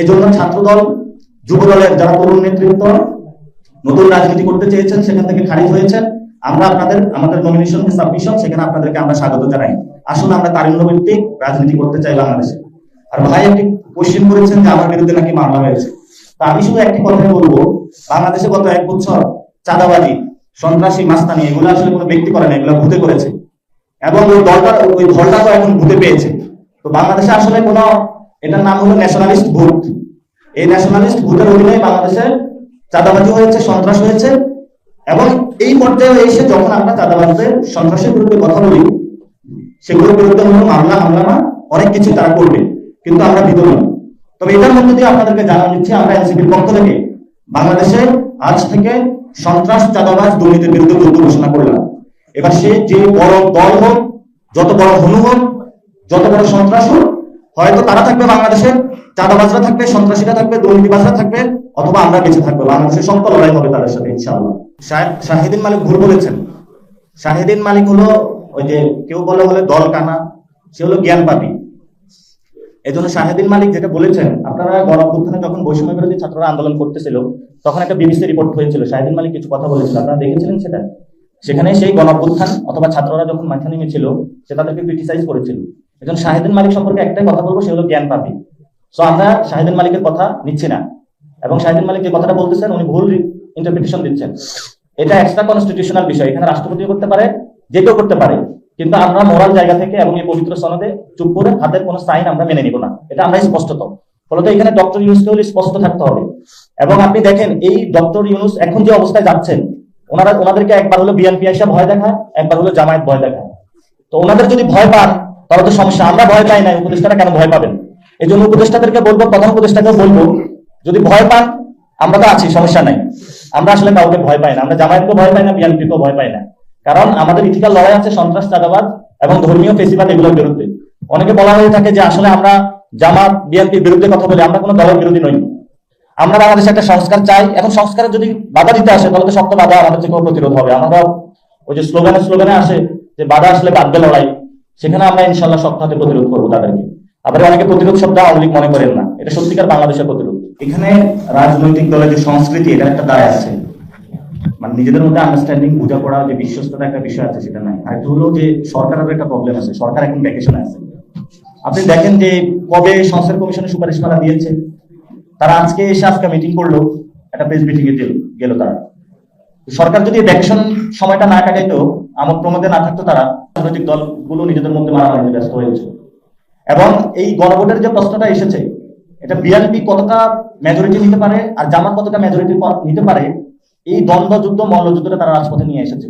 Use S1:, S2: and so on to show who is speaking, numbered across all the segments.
S1: এই জন্য ছাত্রদল, যুবদলের যারা তরুণ নেতৃত্ব, নতুন রাজনীতি করতে চেয়েছেন, সেখান থেকে খারিজ হয়েছে আমরা আপনাদের, আমাদের নমিনেশন সাবমিশন সেখানে আপনাদেরকে আমরা স্বাগত জানাই। আসলে আমরা তারুণ্য ভিত্তিক রাজনীতি করতে চাই বাংলাদেশে। আর ভাই একটি কোশ্চেন করেছেন যে, আমার বিরুদ্ধে নাকি মামলা হয়েছে তা আমি শুধু একটি কথাই বলব, বাংলাদেশে গত এক বছর চাঁদাবাজি, সন্ত্রাসী, মাস্তানি, এগুলো আসলে কোনো ব্যক্তি করে না, এগুলো ভূতে করেছে। এবং ওই দলটা ওই দলটা তো এখন ভূতে পেয়েছে। তো বাংলাদেশে আসলে কোনো এটার নাম হলো ন্যাশনালিস্ট ভূত। এই ন্যাশনালিস্ট ভূতের অধীনে বাংলাদেশে চাঁদাবাজি হয়েছে, সন্ত্রাস হয়েছে এবং এই পর্যায়ে এসে যখন আমরা চাঁদাবাজদের সন্ত্রাসের বিরুদ্ধে কথা বলি, সেগুলোর বিরুদ্ধে হলো মামলা, হামলা না অনেক কিছু তারা করবে, কিন্তু আমরা ভীত নই। তবে এটার মধ্যে দিয়ে আপনাদেরকে জানানো দিচ্ছি আমরা এনসিপির পক্ষ থেকে বাংলাদেশে আজ থেকে সন্ত্রাস, চাঁদাবাজ দুর্নীতির বিরুদ্ধে যুদ্ধ ঘোষণা করলাম। এবার সে যে বড় দল হোক, যত বড় হনু হোক, যত বড় সন্ত্রাস হোক হয়তো তারা থাকবে বাংলাদেশে, চাঁদাবাজরা থাকবে, সন্ত্রাসীরা থাকবে, দুর্নীতিবাজরা থাকবে, অথবা আমরা বেঁচে থাকব। বাংলাদেশের শক্ত লড়াই হবে তাদের সাথে, ইনশাআল্লাহ। শাহিদিন মালিক ভুল বলেছেন। শাহিদিন মালিক হলো ওই যে কেউ বলে হলে দল কানা সে হলো জ্ঞান পাপী এই জন্য শাহিদিন মালিক যেটা বলেছেন, আপনারা গণঅভ্যুত্থানে যখন বৈষম্য বিরোধী ছাত্ররা আন্দোলন করতেছিল, তখন একটা বিবিসি রিপোর্ট হয়েছিল, শাহিদিন মালিক কিছু কথা বলেছিল। আপনারা দেখেছিলেন সেটা? সেখানে সেই গণঅভ্যুত্থান অথবা ছাত্ররা যখন মাঠে নেমেছিল, সে তাদেরকে ক্রিটিসাইজ করেছিল। জন্য শাহিদিন মালিক সম্পর্কে একটাই কথা বলব, সে হলো জ্ঞান পাপী। সো আমরা শাহিদিন মালিকের কথা নিচ্ছি না। এবং শাহিদিন মালিক যে কথাটা বলতেছেন, উনি ভুল ইন্টারপ্রিটেশন দিচ্ছেন। এটা এক্সট্রা কনস্টিটিউশনাল বিষয়। এখানে রাষ্ট্রপতিও করতে পারে, যে কেউ করতে পারে। কিন্তু আমরা মোরাল জায়গা থেকে এবং এই পবিত্র সনদে চুপ করে হাতের কোনো সাইন আমরা মেনে নিব না। এটা আমরা স্পষ্টত। ফলত এখানে ডক্টর ইউনুসকে হলে স্পষ্ট থাকতে হবে। এবং আপনি দেখেন, এই ডক্টর ইউনুস এখন যে অবস্থায় যাচ্ছেন, ওনারা, ওনাদেরকে একবার হলো বিএনপি এসে ভয় দেখায়, একবার হলো জামায়াত ভয় দেখায়। তো ওনাদের যদি ভয় পান তাহলে তো সমস্যা। আমরা ভয় পাই না, উপদেষ্টারা কেন ভয় পাবেন? এই জন্য উপদেষ্টাদেরকে বলব, প্রধান উপদেষ্টাকে বলব, যদি ভয় পান, আমরা তো আছি, সমস্যা নাই। আমরা আসলে কাউকে ভয় পাই না। আমরা জামায়াতকেও ভয় পাই না, বিএনপিকেও ভয় পাই না। কারণ আমাদের ইথিক্যাল লড়াই আছে সন্ত্রাস চাঁদাবাদ এবং ধর্মীয় ফেসিবাদ এগুলোর বিরুদ্ধে। অনেকে বলা হয়ে থাকে যে আসলে আমরা জামাত, বিএনপির বিরুদ্ধে কথা বলি, আমরা কোনো দলের বিরোধী নই। আমরা বাংলাদেশে একটা সংস্কার চাই। এখন সংস্কারের যদি বাধা দিতে আসে, তাহলে তো শক্ত বাধা আমাদের থেকেও প্রতিরোধ হবে। আমরা ওই যে স্লোগানে স্লোগানে আসে যে বাধা আসলে বাঁধবে লড়াই। সেখানে আমরা ইনশাল্লাহ হাতে প্রতিরোধ করব তাদেরকে। আবার অনেকে প্রতিরোধ শব্দ আওয়ামী মনে করেন না। এটা সত্যিকার বাংলাদেশের প্রতিরোধ। এখানে রাজনৈতিক দলের যে সংস্কৃতি এটা একটা দায় আছে। মানে নিজেদের মধ্যে আন্ডারস্ট্যান্ডিং বোঝাপড়া যে বিশ্বস্ততা একটা বিষয় আছে, সেটা নাই। আর একটা হলো যে সরকারের একটা প্রবলেম আছে। সরকার এখন ভ্যাকেশনে আছে। আপনি দেখেন যে কবে সংস্কার কমিশনের সুপারিশ সুপারিশমালা দিয়েছে? তারা আজকে এসে আজকে মিটিং করল। একটা প্রেস মিটিং এ গেল তারা। সরকার যদি ভ্যাকশন সময়টা না কাটাইতো আমোদ প্রমোদে না থাকতো তারা রাজনৈতিক দলগুলো নিজেদের মধ্যে মারামারিতে ব্যস্ত হয়েছে এবং এই গণভোটের যে প্রশ্নটা এসেছে, এটা বিএনপি কতটা মেজরিটি নিতে পারে আর জামাত কতটা মেজরিটি নিতে পারে, এই দ্বন্দ্ব, যুদ্ধ, মল্লযুদ্ধটা তারা রাজপথে নিয়ে এসেছে।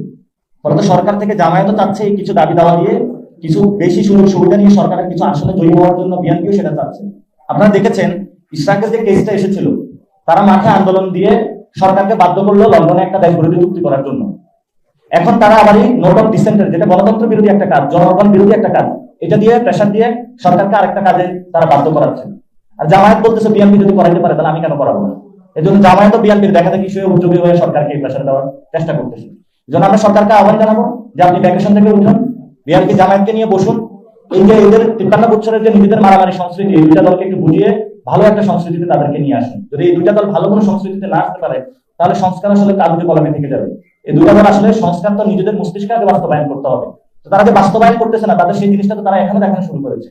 S1: ফলত সরকার থেকে জামায়াতও চাচ্ছে কিছু দাবি দাওয়া দিয়ে, কিছু বেশি সুযোগ সুবিধা নিয়ে সরকারের কিছু আসনে জয়ী হওয়ার জন্য বিএনপিও সেটা চাচ্ছে। আপনারা দেখেছেন, ইসরাকের যে কেসটা এসেছিল, তারা মাঠে আন্দোলন দিয়ে সরকারকে বাধ্য করল লন্ডনে একটা দেশ বিরোধী চুক্তি করার জন্য। এখন তারা আবার এই নোট অফ ডিসেন্টের যেটা গণতন্ত্র বিরোধী একটা কাজ, জনগণ বিরোধী একটা কাজ, এটা দিয়ে প্রেশার দিয়ে সরকারকে আরেকটা কাজে তারা বাধ্য করাচ্ছে আর জামায়াত বলতেছে বিএনপি যদি করাইতে পারে, তাহলে আমি কেন করাবো না? এই জন্য জামায়াত বিএনপির দেখা দেখি সে উদ্যোগী হয়ে সরকারকে এই প্রেশার দেওয়ার চেষ্টা করতেছে। জন্য আমরা সরকারকে আহ্বান জানাব যে আপনি ভ্যাকেশন থেকে উঠুন বিএনপি জামায়াতকে নিয়ে বসুন এই যে এদের তিপ্পান্ন বছরের যে নিজেদের মারামারি সংস্কৃতি, এই দুইটা দলকে একটু বুঝিয়ে ভালো একটা সংস্কৃতিতে তাদেরকে নিয়ে আসুন। যদি এই দুইটা দল ভালো কোনো সংস্কৃতিতে না আসতে পারে, তাহলে সংস্কার আসলে কাগজে কলমে থেকে যাবে। এই দুটো দল আসলে সংস্কার তো নিজেদের মস্তিষ্কে আগে বাস্তবায়ন করতে হবে। তো তারা যে বাস্তবায়ন করতেছে না, তাদের সেই জিনিসটা তো তারা এখনও দেখানো শুরু করেছে।